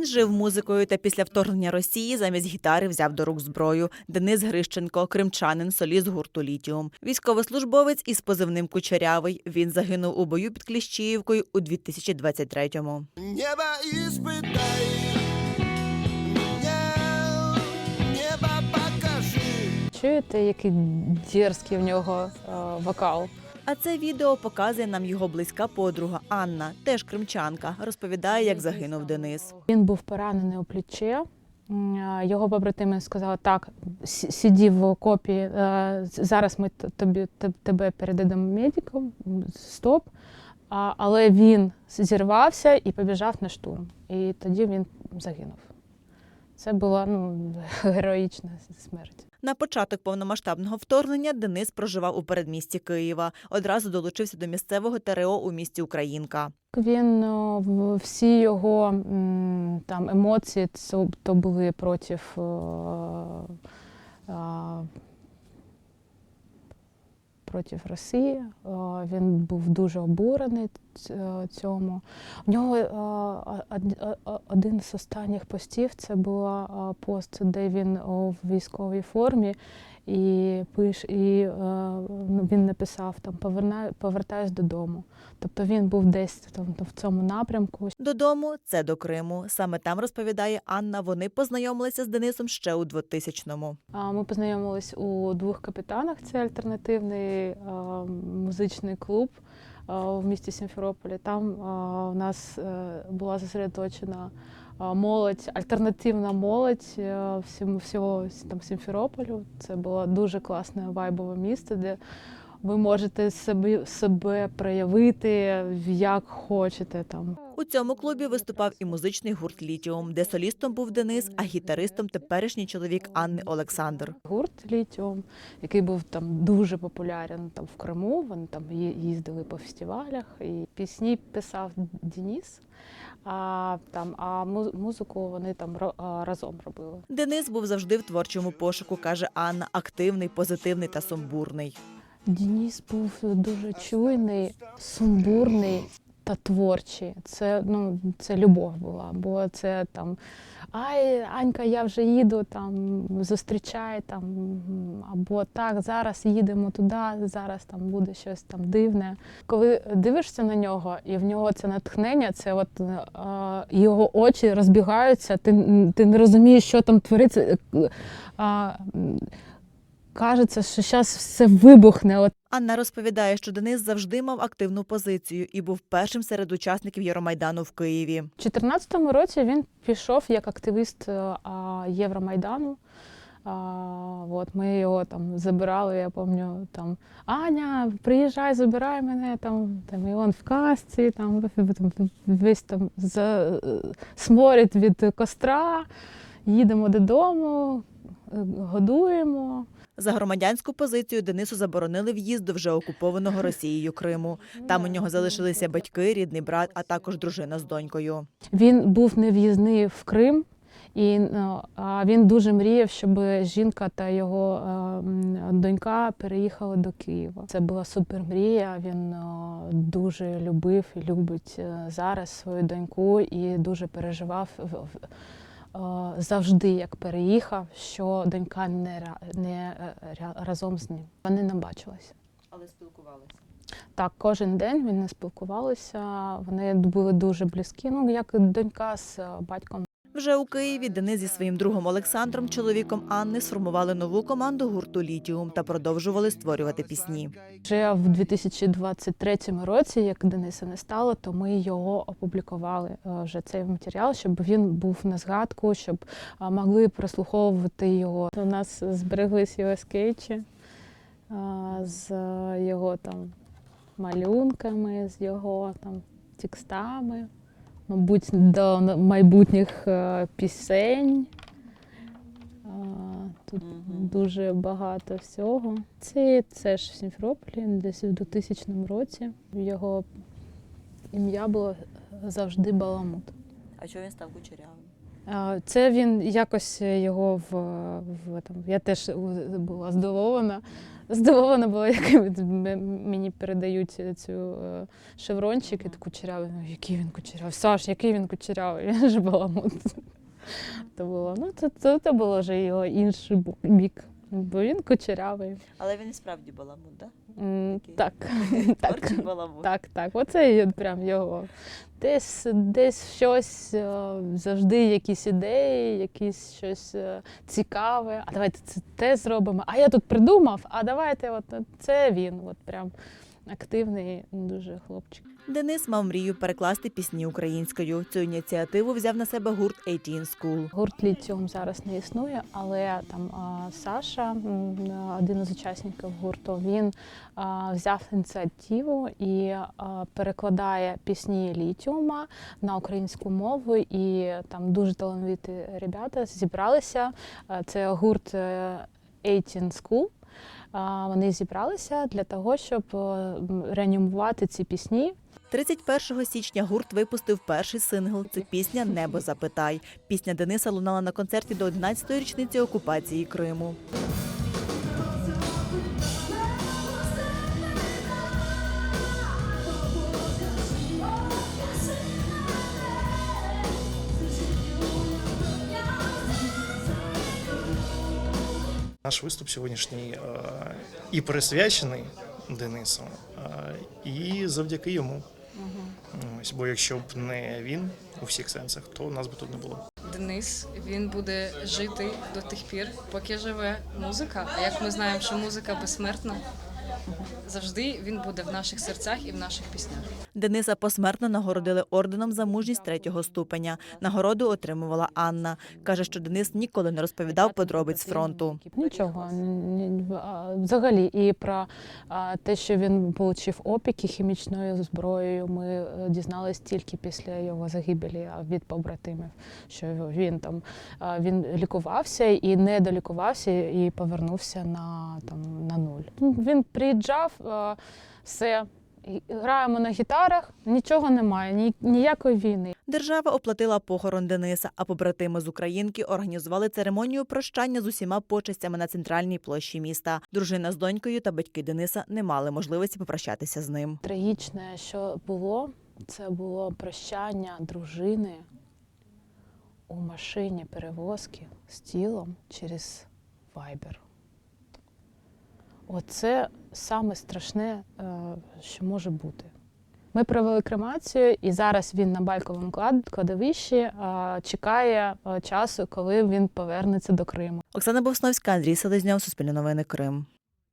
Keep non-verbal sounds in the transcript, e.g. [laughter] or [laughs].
Він жив музикою та після вторгнення Росії замість гітари взяв до рук зброю. Денис Грищенко, кримчанин, соліст гурту Літіум. Військовослужбовець із позивним Кучерявий. Він загинув у бою під Кліщіївкою у 2023-му. Небо испытай меня, небо. Чуєте, який дерзкий в нього е, вокал? А це відео показує нам його близька подруга Анна, теж кримчанка. Розповідає, як загинув Денис. Він був поранений у плече. Його побратими сказали, так, сі- сиді в окопі, е, зараз ми тобі, тебе передамо медикам, стоп. Але він зірвався і побіжав на штурм. І тоді він загинув. Це була ну, [laughs] героїчна смерть. На початок повномасштабного вторгнення Денис проживав у передмісті Києва. Одразу долучився до місцевого ТРО у місті Українка. Він всі його там емоції це, то були проти е, е, проти Росії. Е, Він був дуже обурений е, цьому. У нього е, о- один з останніх постів це е, пост, де він у військовій формі. І пиш, і е, ну, він написав там повертаюсь додому. Тобто він був десь там в цьому напрямку. Додому це до Криму. Саме там розповідає Анна. Вони познайомилися з Денисом ще у 2000-му. А, Ми познайомились у двох капітанах. Це альтернативний е, музичний клуб е, в місті Сімферополі. Там у нас е, була зосередоточена е, молодь, альтернативна молодь е, всім, всього там Сімферополю. Це було дуже класне вайбове місце, де ви можете себе, себе проявити як хочете там. У цьому клубі виступав і музичний гурт Літіум, де солістом був Денис, а гітаристом теперішній чоловік Анни Олександр. гурт Літіум, який був там дуже популярен там в Криму. Вони там їздили по фестивалях, і пісні писав Дініс. А там а музику вони там разом робили. Денис був завжди в творчому пошуку, каже Анна, активний, позитивний та сумбурний. Дініс був дуже чуйний, сумбурний та творчий. Це ну це любов була, бо це там. Ай, Анька, я вже їду там, зустрічай там, або так, зараз їдемо туди, зараз там буде щось там дивне. Коли дивишся на нього, і в нього це натхнення, це от е, його очі розбігаються, ти, ти не розумієш, що там твориться. Е, м, кажеться, що зараз все вибухне. Анна розповідає, що Денис завжди мав активну позицію і був першим серед учасників Євромайдану в Києві. У 2014 році він пішов як активіст е, Євромайдану. А, от, ми його там забирали, я пам'ятаю, там Аня, приїжджай, забирай мене, там, там і він в касці, там, там весь там за, сморід від костра, їдемо додому, е, годуємо. За громадянську позицію Денису заборонили в'їзд до вже окупованого Росією Криму. Там у нього залишилися батьки, рідний брат, а також дружина з донькою. Він був нев'їзний в Крим, і а він дуже мріяв, щоб жінка та його е, донька переїхали до Києва. Це була супер мрія. Він е, дуже любив і любить е, зараз свою доньку і дуже переживав е, завжди, як переїхав, що донька не, не е, разом з ним. Вони не бачилися. Але спілкувалися. Так, кожен день вони спілкувалися. Вони були дуже близькі. Ну як донька з е, батьком. Вже у Києві Денис зі своїм другом Олександром, чоловіком Анни, сформували нову команду гурту Літіум та продовжували створювати пісні. Вже в 2023 році, як Дениса не стало, то ми його опублікували е, вже цей матеріал, щоб він був на згадку, щоб е, могли прослуховувати його. У нас збереглись його скетчі е, з його там малюнками, з його там текстами, мабуть, до майбутніх е, пісень. Е, Тут дуже багато всього. Це теж в Сімферополі, десь у 2000 році. Його ім'я було завжди Баламут. А чого він став кучерявим? Це він якось його в, в там. Я теж була здивована. Здивована була, як мені передають цю е, шеврончик і кучерявий. Ну, який він кучерявий? Саш, який він кучерявий? Я ж баламут. То було. Ну, це, це, це було вже його інший бік. Бо він кучерявий. Але він і справді баламут, так? М, Такий. Так, [laughs] так. баламут. Так, так. Оце є прям його. Десь, десь щось, е, завжди якісь ідеї, якісь щось е, цікаве. А давайте це те зробимо. А я тут придумав, а давайте, от це він. От прям активний дуже хлопчик. Денис мав мрію перекласти пісні українською. Цю ініціативу взяв на себе гурт 18 School. Гурт літіум зараз не існує, але там Саша, один із учасників гурту, він взяв ініціативу і перекладає пісні літіума на українську мову. І там дуже талановиті ребята зібралися. Це гурт е, 18 School. Вони зібралися для того, щоб е, реанімувати ці пісні 31 січня гурт випустив перший сингл. Це пісня Небо запитай. Пісня Дениса лунала на концерті до 11-ї річниці окупації Криму. Наш виступ сьогоднішній е, і присвячений Денису, е, і завдяки йому. Ось, бо якщо б не він у всіх сенсах, то нас би тут не було. Денис він буде жити до тих пір, поки живе музика. А як ми знаємо, що музика безсмертна, завжди він буде в наших серцях і в наших піснях. Дениса посмертно нагородили орденом за мужність третього ступеня. Нагороду отримувала Анна. Каже, що Денис ніколи не розповідав подробиць фронту. Нічого взагалі. І про те, що він отримав опіки хімічною зброєю, ми е, дізнались тільки після його загибелі від побратимів. Що він там він лікувався і не долікувався, і повернувся на там на нуль. Ну, Він приїжджав, все. Граємо на гітарах, нічого немає, ні, ніякої війни. Держава оплатила похорон Дениса, а побратими з Українки організували церемонію прощання з усіма почестями на центральній площі міста. Дружина з донькою та батьки Дениса не мали можливості попрощатися з ним. Трагічне, що було, це було прощання дружини у машині перевозки з тілом через Viber. Оце саме страшне, е, що може бути. Ми провели кремацію, і зараз він на байковому клад- кладовищі е, чекає е, часу, коли він повернеться до Криму. Оксана Бовсновська, Андрій Селезньов, Суспільне новини Крим.